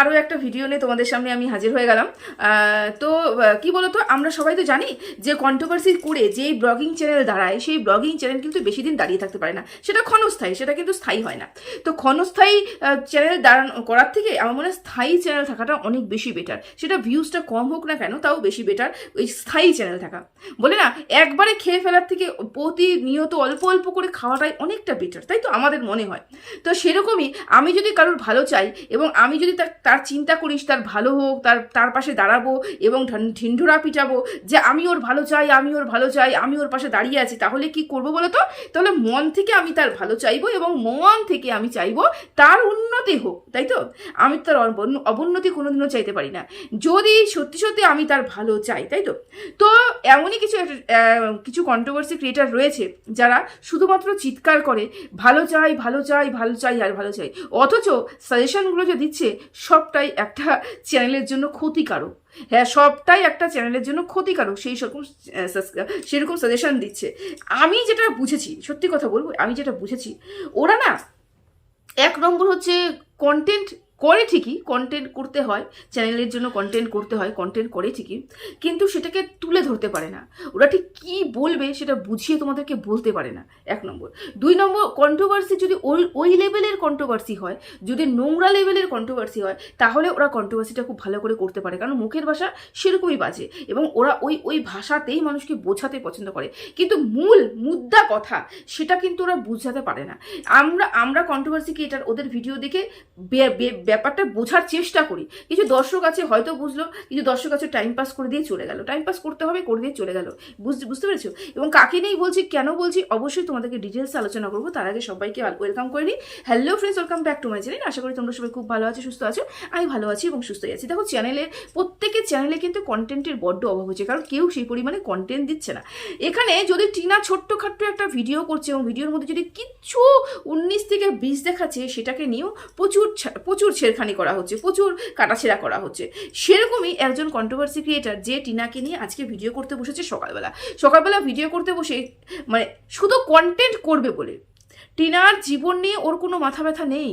আরও একটা ভিডিও নিয়ে তোমাদের সামনে আমি হাজির হয়ে গেলাম। তো কি বলতো, আমরা সবাই তো জানি যে কন্ট্রোভার্সি করে যেই ব্লগিং চ্যানেল দাঁড়ায়, সেই ব্লগিং চ্যানেল কিন্তু বেশি দিন দাঁড়িয়ে থাকতে পারে না। সেটা ক্ষণস্থায়ী, সেটা কিন্তু স্থায়ী হয় না। তো ক্ষণস্থায়ী চ্যানেল দাঁড়ানো, করার থেকে আমার মনে হয় স্থায়ী চ্যানেল থাকাটা অনেক বেশি বেটার সেটা ভিউজটা কম হোক না কেন, তাও বেশি বেটার ওই স্থায়ী চ্যানেল থাকা। বলে না, একবারে খেয়ে ফেলার থেকে প্রতিনিয়ত অল্প অল্প করে খাওয়াটাই অনেকটা বেটার তাই তো আমাদের মনে হয়। তো সেরকমই আমি যদি কারোর ভালো চাই এবং আমি যদি তার তার চিন্তা করিস, তার ভালো হোক, তার তার পাশে দাঁড়াবো এবং ঢন- ঢিন্ঢুরা পিটাবো যে আমি ওর ভালো চাই, আমি ওর ভালো চাই, আমি ওর পাশে দাঁড়িয়ে আছি, তাহলে কি করব বলো তো? তাহলে মন থেকে আমি তার ভালো চাইব এবং মন থেকে আমি চাইব তার উন্নতি হোক, তাই তো? আমি তার অবনতি কোনোদিনও চাইতে পারি না। যদি সত্যি সত্যি আমি তার ভালো চাই, তাই তো? তো এমনই কিছু কিছু কন্ট্রোভার্সি ক্রিয়েটার রয়েছে যারা শুধুমাত্র চিৎকার করে, ভালো চাই ভালো চাই ভালো চাই, আর ভালো চাই। অথচ সাজেশনগুলো যে দিচ্ছে সবটাই একটা চ্যানেলের জন্য ক্ষতিকারক। হ্যাঁ সবটাই একটা চ্যানেলের জন্য ক্ষতিকারক, সেই রকম সেরকম সাজেশন দিচ্ছে। আমি যেটা বুঝেছি, সত্যি কথা বলব, আমি যেটা বুঝেছি, ওরা না এক নম্বর হচ্ছে কন্টেন্ট করে ঠিকই কন্টেন্ট করতে হয় চ্যানেলের জন্য কন্টেন্ট করতে হয় কন্টেন্ট করে ঠিকই, কিন্তু সেটাকে তুলে ধরতে পারে না। ওরা ঠিক কী বলবে সেটা বুঝিয়ে তোমাদেরকে বলতে পারে না। এক নম্বর। দুই নম্বর কন্ট্রোভার্সি যদি ওই ওই লেভেলের কন্ট্রোভার্সি হয়, যদি নোংরা লেভেলের কন্ট্রোভার্সি হয়, তাহলে ওরা কন্ট্রোভার্সিটা খুব ভালো করে করতে পারে, কারণ মুখের ভাষা সেরকমই বাজে এবং ওরা ওই ওই ভাষাতেই মানুষকে বোঝাতে পছন্দ করে। কিন্তু মূল মুদ্রা কথা, সেটা কিন্তু ওরা বুঝাতে পারে না। আমরা আমরা কন্ট্রোভার্সি এটার, ওদের ভিডিও দেখে ব্যাপারটা বোঝার চেষ্টা করি। কিছু দর্শক আছে হয়তো বুঝলো, কিছু দর্শক আছে টাইম পাস করে দিয়ে চলে গেল। টাইম পাস করতে হবে, করে দিয়ে চলে গেল। বুঝতে বুঝতে পেরেছ? এবং কাকে নেই বলছি, কেন বলছি, অবশ্যই তোমাদেরকে ডিটেলস আলোচনা করব। তার আগে সবাইকে ওয়েলকাম করে নিই। Hello friends welcome back to my channel আশা করি তোমরা সবাই খুব ভালো আছো, সুস্থ আছো। আমি ভালো আছি এবং সুস্থই আছি। দেখো চ্যানেলের প্রত্যেকের চ্যানেলে কিন্তু কন্টেন্টের বড্ড অভাব হচ্ছে, কারণ কেউ সেই পরিমাণে কন্টেন্ট দিচ্ছে না। এখানে যদি টিনা ছোট্টখাট্ট একটা ভিডিও করছে এবং ভিডিওর মধ্যে যদি কিচ্ছু উনিশ থেকে বিশ দেখাচ্ছে, সেটাকে নিয়েও প্রচুর প্রচুর ছেড়খানি করা হচ্ছে, প্রচুর কাটাছেড়া করা হচ্ছে। সেরকমই একজন কন্ট্রোভার্সি ক্রিয়েটার যে টিনাকে নিয়ে আজকে ভিডিও করতে বসেছে সকালবেলা। সকালবেলা ভিডিও করতে বসে মানে শুধু কন্টেন্ট করবে বলে টিনার জীবন নিয়ে ওর কোনো মাথা ব্যথা নেই।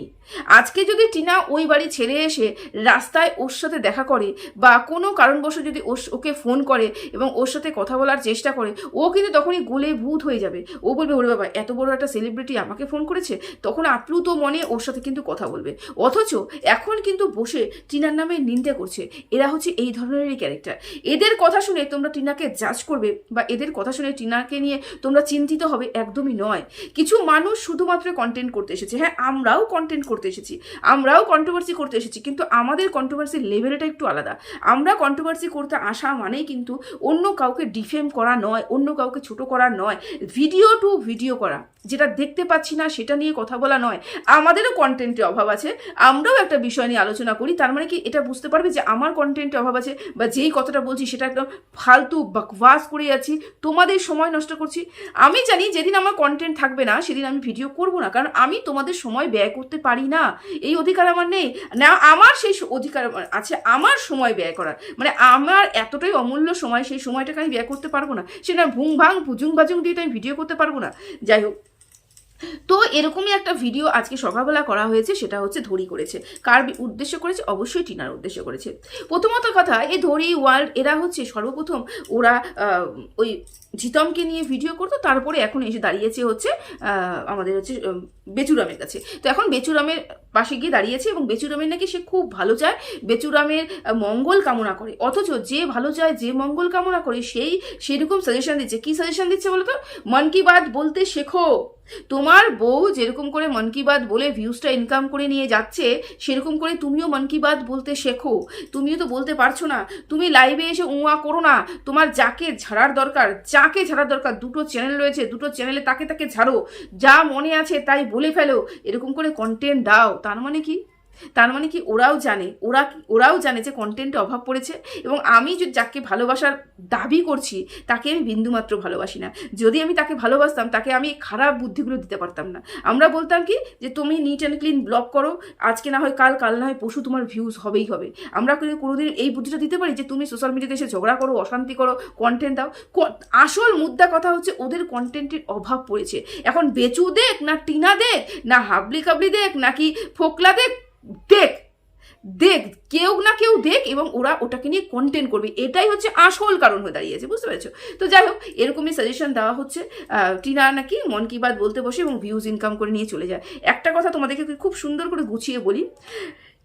আজকে যদি টিনা ওই বাড়ি ছেড়ে এসে রাস্তায় ওর সাথে দেখা করে বা কোনো কারণবশত যদি ওকে ফোন করে এবং ওর সাথে কথা বলার চেষ্টা করে, ও কিন্তু তখনই গোলে ভূত হয়ে যাবে। ও বলবে, ওরে বাবা, এত বড় একটা সেলিব্রিটি আমাকে ফোন করেছে? তখন আপ্লুত মনে ওর সাথে কিন্তু কথা বলবে। অথচ এখন কিন্তু বসে টিনার নামে নিন্দে করছে। এরা হচ্ছে এই ধরনেরই ক্যারেক্টার এদের কথা শুনে তোমরা টিনাকে জাজ করবে বা এদের কথা শুনে টিনাকে নিয়ে তোমরা চিন্তিত হবে একদমই নয়। কিছু মানুষ শুধুমাত্র কন্টেন্ট করতে এসেছে। হ্যাঁ আমরাও কন্টেন্ট করতে এসেছি। আমরাও কন্ট্রোভার্সি করতে এসেছি, কিন্তু আমাদের কন্ট্রোভার্সির লেভেলটা একটু আলাদা। আমরা কন্ট্রোভার্সি করতে আসা মানেই কিন্তু অন্য কাউকে ডিফেম করা নয়, অন্য কাউকে ছোট করা নয় ভিডিও টু ভিডিও করা। যেটা দেখতে পাচ্ছি না, সেটা নিয়ে কথা বলা নয়। আমাদেরও কন্টেন্টের অভাব আছে, আমরাও একটা বিষয় নিয়ে আলোচনা করি, তার মানে কি এটা বুঝতে পারবে যে আমার কন্টেন্টের অভাব আছে বা যেই কথাটা বলছি সেটা একদম ফালতু বাকওয়াস করে যাচ্ছি তোমাদের সময় নষ্ট করছি। আমি জানি যেদিন আমার কন্টেন্ট থাকবে না, সেদিন আমি ভিডিও করব না। কারণ আমি তোমাদের সময় ব্যয় করতে পারি না। এই অধিকার আমার নেই। না, আমার সেই অধিকার আছে, আমার সময় ব্যয় করার। মানে আমার এতটাই অমূল্য সময়, সেই সময়টাকে আমি ব্যয় করতে পারব না। সেটা ভুং ভাং, ভুজুং বাজুং দিয়ে তো আমি ভিডিও করতে পারব না। যাই হোক। তো এরকমই একটা ভিডিও আজকে সকালবেলা করা হয়েছে, সেটা হচ্ছে ধরি করেছে। কার উদ্দেশ্য করেছে? অবশ্যই টিনার উদ্দেশ্য করেছে। প্রথমত কথা, এই ধরি ওয়ার্ল্ড এরা হচ্ছে সর্বপ্রথম ওরা ওই জিতমকে নিয়ে ভিডিও করতো, তারপরে এখন এসে দাঁড়িয়েছে হচ্ছে আমাদের হচ্ছে বেচুরামের কাছে। তো এখন বেচুরামের পাশে গিয়ে দাঁড়িয়েছে এবং বেচুরামের নাকি সে খুব ভালো চায়। বেচুরামের মঙ্গল কামনা করে। অথচ যে ভালো চায়, যে মঙ্গল কামনা করে, সেই সেরকম সাজেশন দিচ্ছে। কি সাজেশন দিচ্ছে বলতো? মন কি বাত বলতে শেখো। তোমার বউ যেরকম করে মন কি বাত বলে ভিউজটা ইনকাম করে নিয়ে যাচ্ছে, সেরকম করে তুমিও মন কি বাত বলতে শেখো। তুমিও তো বলতে পারছ না, তুমি লাইভে এসে উঁয়া করো না। তোমার যাকে ঝাড়ার দরকার, যাকে ঝাড়ার দরকার, দুটো চ্যানেল রয়েছে, দুটো চ্যানেলে তাকে তাকে ঝাড়ো। যা মনে আছে তাই বলে ফেলো। এরকম করে কন্টেন্ট দাও। তার মানে কি? তার মানে কি ওরাও জানে, ওরা ওরাও জানে যে কন্টেন্টে অভাব পড়েছে এবং আমি যাকে ভালোবাসার দাবি করছি, তাকে আমি বিন্দুমাত্র ভালোবাসি না। যদি আমি তাকে ভালোবাসতাম, তাকে আমি খারাপ বুদ্ধিগুলো দিতে পারতাম না। আমরা বলতাম কি যে, তুমি নিট অ্যান্ড ক্লিন ব্লগ করো, আজকে না হয় কাল কাল না হয় পশু তোমার ভিউজ হবেই হবে। আমরা কিন্তু কোনোদিন এই বুদ্ধিটা দিতে পারি যে, তুমি সোশ্যাল মিডিয়াতে এসে ঝগড়া করো, অশান্তি করো কন্টেন্ট দাও। আসল মুদ্রা কথা হচ্ছে, ওদের কন্টেন্টের অভাব পড়েছে। এখন বেচু দেখ, না টিনা দেখ, না হাবলি কাবলি দেখ, নাকি ফোকলা দেখ দেখ দেখ, কেউ না কেউ দেখ এবং ওরা ওটাকে নিয়ে কন্টেন্ট করবে। এটাই হচ্ছে আসল কারণ হয়ে দাঁড়িয়েছে, বুঝতে পেরেছ? তো যাই হোক, এরকমই সাজেশন দেওয়া হচ্ছে। টিনা নাকি মন কি বাদ বলতে বসে এবং ভিউজ ইনকাম করে নিয়ে চলে যায়। একটা কথা তোমাদেরকে খুব সুন্দর করে গুছিয়ে বলি।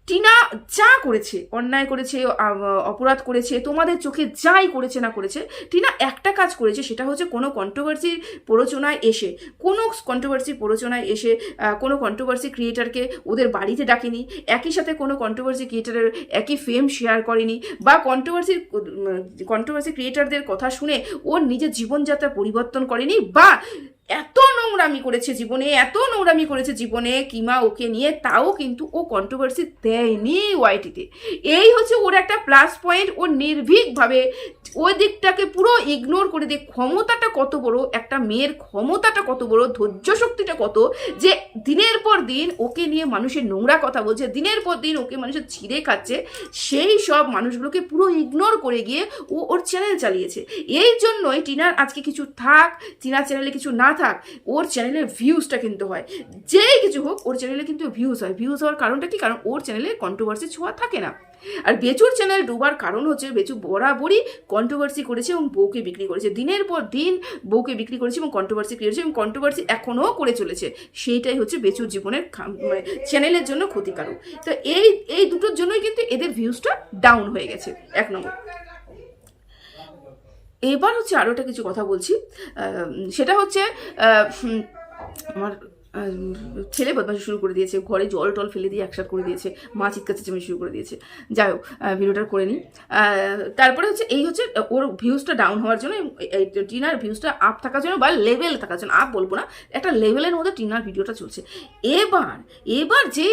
টিনা যা করেছে, অন্যায় করেছে অপরাধ করেছে, তোমাদের চোখে যাই করেছে না করেছে, টিনা একটা কাজ করেছে, সেটা হচ্ছে কোনো কন্ট্রোভার্সির প্ররোচনায় এসে, কোনো কন্ট্রোভার্সি প্ররোচনায় এসে কোনো কন্ট্রোভার্সি ক্রিয়েটারকে ওদের বাড়িতে ডাকেনি, একই সাথে কোনো কন্ট্রোভার্সি ক্রিয়েটারের একই ফেম শেয়ার করেনি, বা কন্ট্রোভার্সির কন্ট্রোভার্সি ক্রিয়েটারদের কথা শুনে ওর নিজের জীবনযাত্রা পরিবর্তন করেনি, বা এত নোংরামি করেছে জীবনে, এত নোংরামি করেছে জীবনে কিমা ওকে নিয়ে, তাও কিন্তু ও কন্ট্রোভার্সি দেয়নি ওয়াইটিতে এই হচ্ছে ওর একটা প্লাস পয়েন্ট ও নির্ভীকভাবে ওই দিকটাকে পুরো ইগনোর করে দিয়ে ক্ষমতাটা কত বড়, একটা মেয়ের ক্ষমতাটা কত বড়, ধৈর্য শক্তিটা কত, যে দিনের পর দিন ওকে নিয়ে মানুষের নোংরা কথা বলছে, দিনের পর দিন ওকে মানুষের ছিঁড়ে খাচ্ছে, সেই সব মানুষগুলোকে পুরো ইগনোর করে গিয়ে ও ওর চ্যানেল চালিয়েছে। এই জন্যই টিনার আজকে কিছু থাক, টিনার চ্যানেলে কিছু না থাক ওর চ্যানেলের ভিউজটা কিন্তু হয়। যেই কিছু হোক, ওর চ্যানেলে কিন্তু ভিউজ হয়। ভিউজ হওয়ার কারণটা কি? কারণ ওর চ্যানেলে কন্ট্রোভার্সি ছোঁয়া থাকে না। আর বেচুর চ্যানেল ডোবার কারণ হচ্ছে বেচু বরাবরই কন্ট্রোভার্সি করেছে এবং বউকে বিক্রি করেছে। দিনের পর দিন বউকে বিক্রি করেছে এবং কন্ট্রোভার্সি করেছে এবং কন্ট্রোভার্সি এখনও করে চলেছে। সেইটাই হচ্ছে বেচুর জীবনের মানে চ্যানেলের জন্য ক্ষতিকারক। তো এই এই দুটোর জন্যই কিন্তু এদের ভিউজটা ডাউন হয়ে গেছে। এক নম্বর। এবার হচ্ছে আরও একটা কিছু কথা বলছি। সেটা হচ্ছে আমার ছেলে বদমাশি শুরু করে দিয়েছে, ঘরে জল টল ফেলে দিয়ে একসাথ করে দিয়েছে, মা চিৎকার চেঁচামেচি শুরু করে দিয়েছে। যাই হোক ভিডিওটা করে নিই। তারপরে হচ্ছে, এই হচ্ছে ওর ভিউজটা ডাউন হওয়ার জন্য টিনার ভিউজটা আপ থাকার জন্য বা লেভেল থাকার জন্য আপ বলব না, একটা লেভেলের মধ্যে টিনার ভিডিওটা চলছে। এবার এবার যে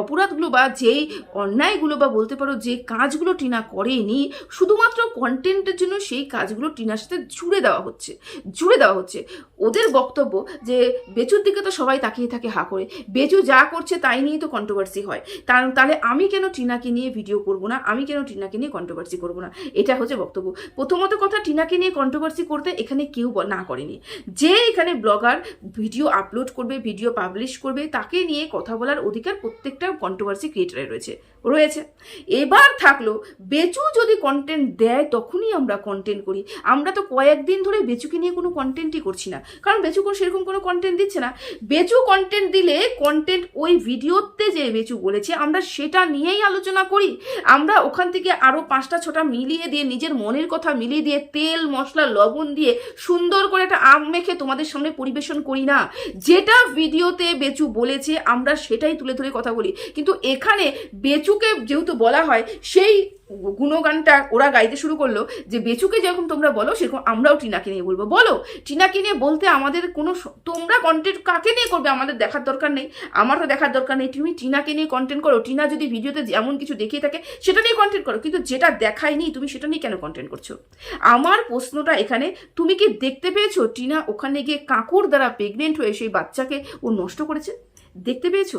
অপরাধগুলো বা যেই অন্যায়গুলো বা বলতে পারো যে কাজগুলো টিনা করেনি, শুধুমাত্র কন্টেন্টের জন্য সেই কাজগুলো টিনার সাথে জুড়ে দেওয়া হচ্ছে, জুড়ে দেওয়া হচ্ছে। ওদের বক্তব্য যে বেচুর দিকে তো সবাই তাকিয়ে থাকে হা করে, বেচু যা করছে তাই নিয়েই তো কন্ট্রোভার্সি হয়। তার, তাহলে আমি কেন টিনাকে নিয়ে ভিডিও করব না? আমি কেন টিনাকে নিয়ে কন্ট্রোভার্সি করব না? এটা হচ্ছে বক্তব্য। প্রথমত কথা, টিনাকে নিয়ে কন্ট্রোভার্সি করতে এখানে কেউ না করেনি। যে এখানে ব্লগার ভিডিও আপলোড করবে ভিডিও পাবলিশ করবে, তাকে নিয়ে কথা বলার অধিকার প্রত্যেকটা কন্ট্রোভার্সি ক্রিয়েটারের রয়েছে রয়েছে। এবার থাকল, বেচু যদি কন্টেন্ট দেয় তখনই আমরা কন্টেন্ট করি। আমরা তো কয়েকদিন ধরে বেচুকে নিয়ে কোনো কন্টেন্টই করছি না। কারণ বেচু কোনো সেরকম কোনো কন্টেন্ট দিচ্ছে না। বেচু কন্টেন্ট দিলে কন্টেন্ট ওই ভিডিওতে যে বেচু বলেছে, আমরা সেটা নিয়েই আলোচনা করি। আমরা ওখান থেকে আরও পাঁচটা ছটা মিলিয়ে দিয়ে, নিজের মনের কথা মিলিয়ে দিয়ে, তেল, মশলা, লবণ দিয়ে সুন্দর করে একটা আম মেখে তোমাদের সামনে পরিবেশন করি না। যেটা ভিডিওতে বেচু বলেছে, আমরা সেটাই তুলে ধরে কথা বলি। কিন্তু এখানে বেচুকে যেহেতু বলা হয়, সেই গুণগানটা ওরা গাইতে শুরু করল যে, বেচুকে যেরকম তোমরা বলো, সেরকম আমরাও টিনাকে নিয়ে বলব। বলো, টিনাকে নিয়ে বলতে আমাদের কোনো তোমরা কন্টেন্ট কাকে নিয়ে করবে আমাদের দেখার দরকার নেই। আমার তো দেখার দরকার নেই। তুমি টিনাকে নিয়ে কন্টেন্ট করো। টিনা যদি ভিডিওতে যেমন কিছু দেখিয়ে থাকে, সেটা নিয়ে কন্টেন্ট করো। কিন্তু যেটা দেখায়নি তুমি সেটা নিয়ে কেন কন্টেন্ট করছ? আমার প্রশ্নটা এখানে, তুমি কি দেখতে পেয়েছ টিনা ওখানে গিয়ে কাকুর দ্বারা প্রেগনেন্ট হয়ে সেই বাচ্চাকে ও নষ্ট করেছে? দেখতে পেয়েছ?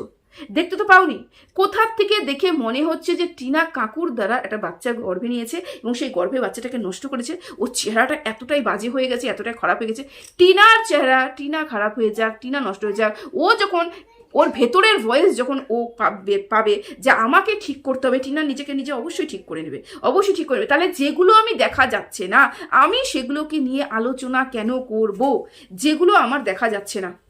দেখতে তো পাওনি। কোথার থেকে দেখে মনে হচ্ছে যে টিনা কাকুর দ্বারা একটা বাচ্চা গর্ভে নিয়েছে এবং সেই গর্ভে বাচ্চাটাকে নষ্ট করেছে। ওর চেহারাটা এতটাই বাজে হয়ে গেছে, এতটাই খারাপ হয়ে গেছে। টিনার চেহারা, টিনা খারাপ হয়ে যাক, টিনা নষ্ট হয়ে যাক, ও যখন, ওর ভেতরের ভয়েস যখন ও পাবে পাবে যে আমাকে ঠিক করতে হবে, টিনা নিজেকে নিজে অবশ্যই ঠিক করে নেবে, অবশ্যই ঠিক করে নেবে। তাহলে যেগুলো আমি দেখা যাচ্ছে না, আমি সেগুলোকে নিয়ে আলোচনা কেন করব? যেগুলো আমার দেখা যাচ্ছে না।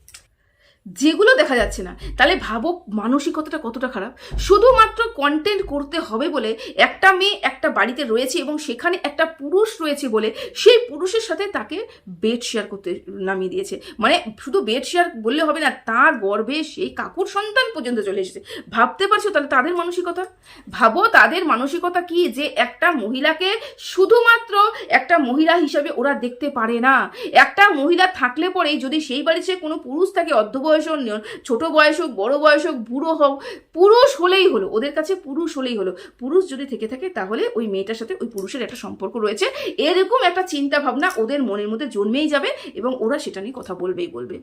যেগুলো দেখা যাচ্ছে না। তাহলে ভাবো মানসিকতাটা কতটা খারাপ। শুধুমাত্র কন্টেন্ট করতে হবে বলে একটা মেয়ে একটা বাড়িতে রয়েছে এবং সেখানে একটা পুরুষ রয়েছে বলে সেই পুরুষের সাথে তাকে বেড শেয়ার করতে নামিয়ে দিয়েছে। মানে শুধু বেড শেয়ার বললে হবে না, তার গর্ভে সেই কাকুর সন্তান পর্যন্ত চলে এসেছে। ভাবতে পারছ তাহলে তাদের মানসিকতা? ভাবো তাদের মানসিকতা কি যে একটা মহিলাকে শুধুমাত্র একটা মহিলা হিসাবে ওরা দেখতে পারে না। একটা মহিলা থাকলে পরেই যদি সেই বাড়িতে কোনো পুরুষ থাকে অর্ধ বয়স হোক ছোট বয়স হোক, বড় বয়স হোক, বুড়ো হোক, পুরুষ হলেই হলো। ওদের কাছে পুরুষ হলেই হলো। পুরুষ যদি থেকে থাকে, তাহলে ওই মেয়েটার সাথে ওই পুরুষের একটা সম্পর্ক রয়েছে। এরকম একটা চিন্তা ভাবনা ওদের মনের মধ্যে জন্মেই যাবে এবং ওরা সেটা নিয়ে কথা বলবেই বলবে।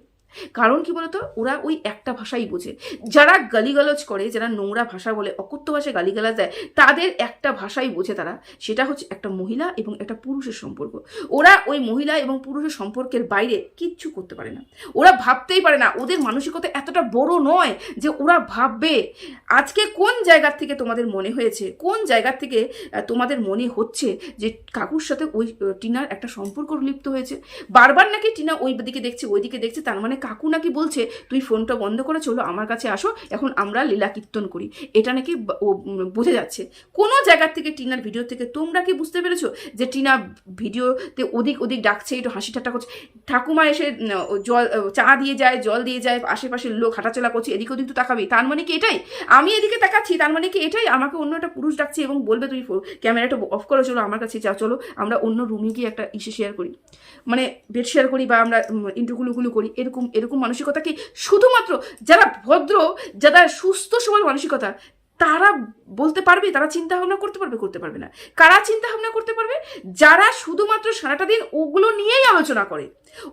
কারণ কি বলতো? ওরা ওই একটা ভাষাই বোঝে। যারা গালিগালজ করে, যারা নোংরা ভাষা বলে, অকথ্য ভাষায় গালিগালাজ দেয়, তাদের একটা ভাষাই বোঝে তারা। সেটা হচ্ছে একটা মহিলা এবং একটা পুরুষের সম্পর্ক। ওরা ওই মহিলা এবং পুরুষের সম্পর্কের বাইরে কিচ্ছু করতে পারে না। ওরা ভাবতেই পারে না। ওদের মানসিকতা এতটা বড় নয় যে ওরা ভাববে, আজকে কোন জায়গার থেকে তোমাদের মনে হয়েছে, কোন জায়গার থেকে তোমাদের মনে হচ্ছে যে কাকুর সাথে ওই টিনার একটা সম্পর্ক লিপ্ত হয়েছে? বারবার নাকি টিনা ওই দিকে দেখছে, ওই দিকে দেখছে, তার মানে কাকু নাকি বলছে, তুই ফোনটা বন্ধ করে চলো, আমার কাছে আসো, এখন আমরা লীলা কীর্তন করি। এটা নাকি ও বোঝা যাচ্ছে। কোনো জায়গার থেকে টিনার ভিডিও থেকে তোমরা কি বুঝতে পেরেছ যে টিনা ভিডিওতে ওদিক ওদিক ডাকছে, একটু হাসি ঠাট্টা করছে? ঠাকুমা এসে জল চা দিয়ে যায়, জল দিয়ে যায় আশেপাশের লোক হাঁটাচলা করছে এদিক ওদিক তো তাকাবি। তার মানে কি এটাই? আমি এদিকে তাকাচ্ছি, তার মানে কি এটাই? আমাকে অন্য একটা পুরুষ ডাকছে এবং বলবে, তুমি ক্যামেরাটা অফ করে, চলো আমার কাছে যা চলো আমরা অন্য রুমে গিয়ে একটা ইসে শেয়ার করি। মানে বেড শেয়ার করি বা আমরা ইন্টুকুলুকুলু করি, এরকম এরকম মানসিকতা কি শুধুমাত্র যারা ভদ্র, যারা সুস্থ সবল মানসিকতা, তারা বলতে পারবে, তারা চিন্তা ভাবনা করতে পারবে করতে পারবে না। কারা চিন্তা ভাবনা করতে পারবে? যারা শুধুমাত্র সারাটা দিন ওগুলো নিয়েই আলোচনা করে,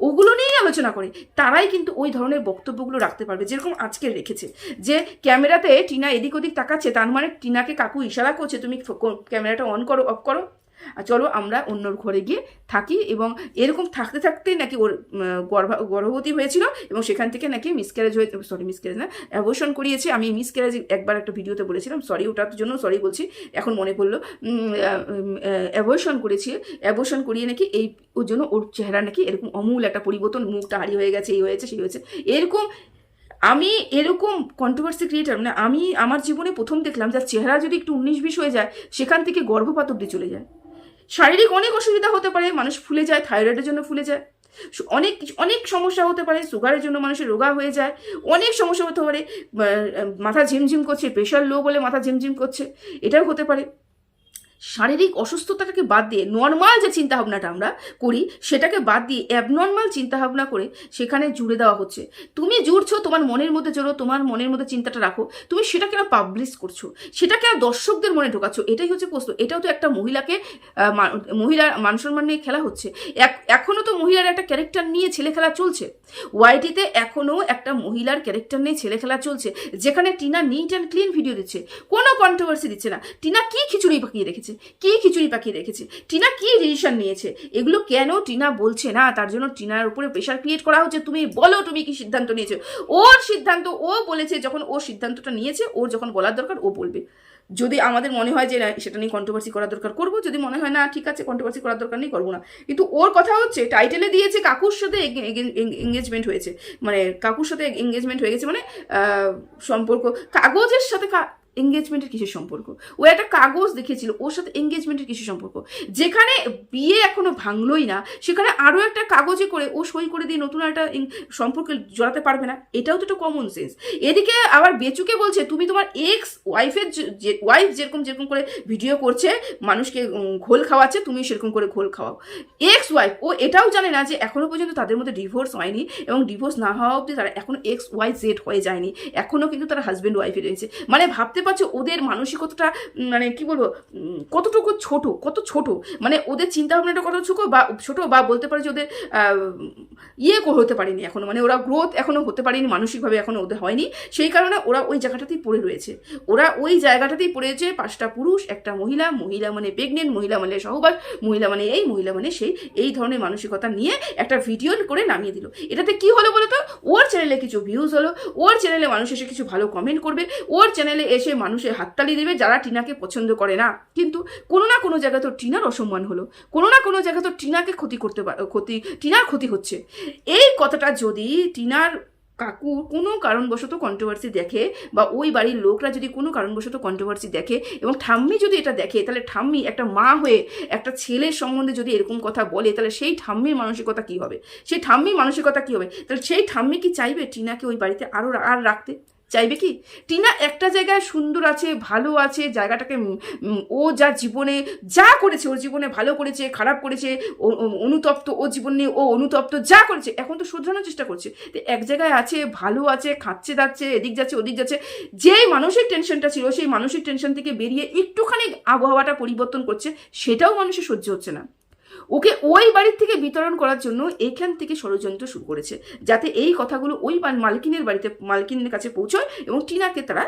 ওগুলো নিয়েই আলোচনা করে, তারাই কিন্তু ওই ধরনের বক্তব্যগুলো রাখতে পারবে, যেরকম আজকে রেখেছে। যে ক্যামেরাতে টিনা এদিক ওদিক তাকাচ্ছে, তার মানে টিনাকে কাকু ইশারা করছে, তুমি ক্যামেরাটা অন করো অফ করো। চলো আমরা অন্যর ঘরে গিয়ে থাকি এবং এরকম থাকতে থাকতেই নাকি ওর গর্ভা, গর্ভবতী হয়েছিল এবং সেখান থেকে নাকি মিসক্যারেজ হয়ে সরি মিসক্যারেজ না অ্যাবর্শন করিয়েছে। আমি মিসক্যারেজ একবার একটা ভিডিওতে বলেছিলাম সরি ওটার জন্য সরি বলছি, এখন মনে পড়ল অ্যাবর্শন করেছে। অ্যাবর্শন করিয়ে নাকি এই, ওর জন্য ওর চেহারা নাকি এরকম অমূল একটা পরিবর্তন, মুখটা হারি হয়ে গেছে, এই হয়েছে, সেই হয়েছে। এরকম আমি এরকম কন্ট্রোভার্সি ক্রিয়েটার মানে আমি আমার জীবনে প্রথম দেখলাম যার চেহারা যদি একটু উনিশ বিশ হয়ে যায়, সেখান থেকে গর্ভপাত অব্দি চলে যায়। শারীরিক অনেক অসুবিধা হতে পারে, মানুষ ফুলে যায় থাইরয়েডের জন্য ফুলে যায়। অনেক অনেক সমস্যা হতে পারে সুগারের জন্য মানুষের রোগা হয়ে যায়। অনেক সমস্যা হতে পারে মাথা ঝিমঝিম করছে প্রেশার লো বলে মাথা ঝিমঝিম করছে, এটাও হতে পারে। শারীরিক অসুস্থতাটাকে বাদ দিয়ে নর্মাল যে চিন্তাভাবনাটা আমরা করি সেটাকে বাদ দিয়ে অ্যাবনর্মাল চিন্তাভাবনা করে সেখানে জুড়ে দেওয়া হচ্ছে। তুমি জুড়ছো তোমার মনের মধ্যে জোরো তোমার মনের মধ্যে চিন্তাটা রাখো। তুমি সেটা কেন পাবলিশ করছ। সেটা কেন দর্শকদের মনে ঢোকাচ্ছ। এটাই হচ্ছে প্রশ্ন। এটাও তো একটা মহিলাকে আহ, মা- মহিলার মান সম্মান নিয়ে খেলা হচ্ছে। এক- এখনও তো মহিলার একটা ক্যারেক্টার নিয়ে ছেলে খেলা চলছে। ওয়াইটিতে এখনও একটা মহিলার ক্যারেক্টার নিয়ে ছেলে খেলা চলছে। যেখানে Tina neat and clean video দিচ্ছে। কোনো কন্ট্রোভার্সি দিচ্ছে না। টিনা কি খিচুড়ি পাকিয়ে রেখেছে? কি খিচুড়ি পাখি রেখেছে টিনা কি ডিসিশন নিয়েছে? এগুলো কেন টিনা বলছে না? তার জন্য টিনার উপরে প্রেশার ক্রিয়েট করা হচ্ছে। তুমি বলো, তুমি কি সিদ্ধান্ত নিয়েছো? ওর সিদ্ধান্ত, ও বলেছে যখন ও সিদ্ধান্তটা নিয়েছে, ওর যখন বলার দরকার, ও বলবে। যদি আমাদের মনে হয় যে, না, সেটা নিয়ে কন্ট্রোভার্সি করার দরকার করব, যদি মনে হয়, না, ঠিক আছে কন্ট্রোভার্সি করার দরকার নেই, করব না। কিন্তু ওর কথা হচ্ছে টাইটেলে দিয়েছে কাকুর সাথে এঙ্গেজমেন্ট হয়েছে। মানে কাকুর সাথে এঙ্গেজমেন্ট হয়ে গেছে মানে সম্পর্ক। কাগজের সাথে এঙ্গেজমেন্টের কিসের সম্পর্ক? ও একটা কাগজ দেখেছিল ওর সাথে এঙ্গেজমেন্টের কিসের সম্পর্ক? যেখানে বিয়ে এখনও ভাঙলোই না, সেখানে আরও একটা কাগজে করে ও সই করে দিয়ে নতুন একটা সম্পর্কে জড়াতে পারবে না, এটাও তো একটা কমন সেন্স এদিকে আবার বেচুকে বলছে, তুমি তোমার এক্স ওয়াইফের যে ওয়াইফ যেরকম যেরকম করে ভিডিও করছে, মানুষকে ঘোল খাওয়াচ্ছে, তুমি সেরকম করে ঘোল খাওয়াও। এক্স ওয়াইফ ও এটাও জানে না যে এখনও পর্যন্ত তাদের মধ্যে ডিভোর্স হয়নি এবং ডিভোর্স না হওয়া অবধি তারা এখনও এক্স ওয়াই জেড হয়ে যায়নি। এখনও কিন্তু তারা হাজব্যান্ড ওয়াইফে রয়েছে। মানে ভাবতে পারছ ওদের মানসিকতাটা মানে কি বলব কতটুকু ছোট, কত ছোট মানে ওদের চিন্তা ভাবনাটা কত ছোট বা ছোট বা বলতে পারে যে ওদের ইয়ে হতে পারেনি এখনও মানে ওরা গ্রোথ এখনও হতে পারেনি, মানসিকভাবে এখনও ওদের হয়নি, সেই কারণে ওরা ওই জায়গাটাতেই পড়ে রয়েছে। ওরা ওই জায়গাটাতেই পড়ে রয়েছে, পাঁচটা পুরুষ, একটা মহিলা মহিলা মানে প্রেগনেন্ট মহিলা মানে সহবাস, মহিলা মানে এই, মহিলা মানে সেই, এই ধরনের মানসিকতা নিয়ে একটা ভিডিও করে নামিয়ে দিল। এটাতে কি হলো বলো তো ওর চ্যানেলে কিছু ভিউজ হলো, ওর চ্যানেলে মানুষ এসে কিছু ভালো কমেন্ট করবে, ওর চ্যানেলে এসে মানুষের হাততালি দেবে যারা টিনাকে পছন্দ করে না। কিন্তু কোনো না কোনো জায়গায় তো টিনার অসম্মান হলো। কোনো না কোনো জায়গায় তো টিনাকে ক্ষতি করতে ক্ষতি, টিনার ক্ষতি হচ্ছে। এই কথাটা যদি টিনার কাকু কোনো কারণবশত কন্ট্রোভার্সি দেখে বা ওই বাড়ির লোকরা যদি কোনো কারণবশত কন্ট্রোভার্সি দেখে এবং ঠাম্মি যদি এটা দেখে, তাহলে ঠাম্মি একটা মা হয়ে একটা ছেলের সম্বন্ধে যদি এরকম কথা বলে, তাহলে সেই ঠাম্মির মানসিকতা কী হবে? সেই ঠাম্মির মানসিকতা কী হবে? তাহলে সেই ঠাম্মি কি চাইবে টিনাকে ওই বাড়িতে আরও আর রাখতে? চাইবে কি? টিনা একটা জায়গায় সুন্দর আছে, ভালো আছে, জায়গাটাকে ও যা জীবনে যা করেছে, ওর জীবনে ভালো করেছে, খারাপ করেছে অনুতপ্ত ও জীবন নিয়ে ও অনুতপ্ত যা করেছে, এখন তো শুধরানোর চেষ্টা করছে। তো এক জায়গায় আছে, ভালো আছে, খাচ্ছে, দাচ্ছে, এদিক যাচ্ছে, ওদিক যাচ্ছে, যেই মানসিক টেনশনটা ছিল, সেই মানসিক টেনশন থেকে বেরিয়ে একটুখানি আবহাওয়াটা পরিবর্তন করছে, সেটাও মানুষের সহ্য হচ্ছে না। ওকে ওই বাড়ির থেকে বিতরণ করার জন্য এখান থেকে ষড়যন্ত্র শুরু করেছে, যাতে এই কথাগুলো ওই মালকিনের বাড়িতে, মালকিনের কাছে পৌঁছয় এবং টিনাকে তারা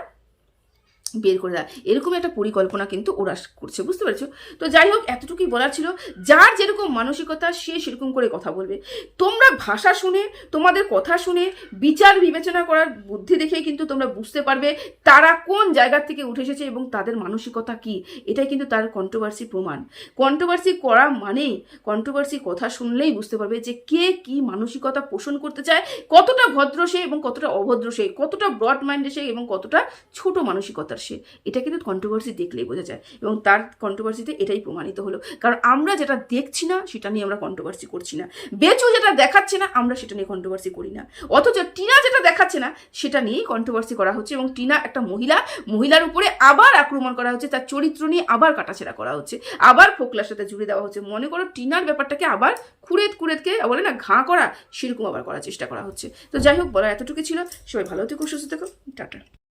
বের করে দেয়। এরকম একটা পরিকল্পনা কিন্তু ওরা করছে, বুঝতে পেরেছ? তো যাই হোক, এতটুকুই বলার ছিল। যার যেরকম মানসিকতা, সে সেরকম করে কথা বলবে। তোমরা ভাষা শুনে, তোমাদের কথা শুনে, বিচার বিবেচনা করার বুদ্ধি দেখেই কিন্তু তোমরা বুঝতে পারবে তারা কোন জায়গা থেকে উঠে এসেছে এবং তাদের মানসিকতা কি। এটাই কিন্তু তার কন্ট্রোভার্সি প্রমাণ। কন্ট্রোভার্সি করা মানেই কন্ট্রোভার্সি কথা শুনলেই বুঝতে পারবে যে কে কি মানসিকতা পোষণ করতে চায়, কতটা ভদ্র সে এবং কতটা অভদ্র সে, কতটা ব্রড মাইন্ডে সে এবং কতটা ছোট মানসিকতার সে এটা কিন্তু কন্ট্রোভার্সি দেখলেই বোঝা যায়। এবং তার কন্ট্রোভার্সিতে এটাই প্রমাণিত হলো। কারণ আমরা যেটা দেখছি না, সেটা নিয়ে আমরা কন্ট্রোভার্সি করছি না। বেচু যেটা দেখাচ্ছে না, আমরা সেটা নিয়ে কন্ট্রোভার্সি করি না। অথচ টিনা যেটা দেখাচ্ছে না, সেটা নিয়েই কন্ট্রোভার্সি করা হচ্ছে এবং টিনা একটা মহিলা, মহিলার উপরে আবার আক্রমণ করা হচ্ছে, তার চরিত্র নিয়ে আবার কাটাছেড়া করা হচ্ছে, আবার ফোকলার সাথে জুড়ে দেওয়া হচ্ছে। মনে করো টিনার ব্যাপারটাকে আবার খুঁড়েত খুঁড়েতকে বলে না, ঘা করা, সেরকম আবার করার চেষ্টা করা হচ্ছে। তো যাই হোক বলা এতটুকু ছিল। সবাই ভালো থেকো, সুস্থ থেকো। টাটা।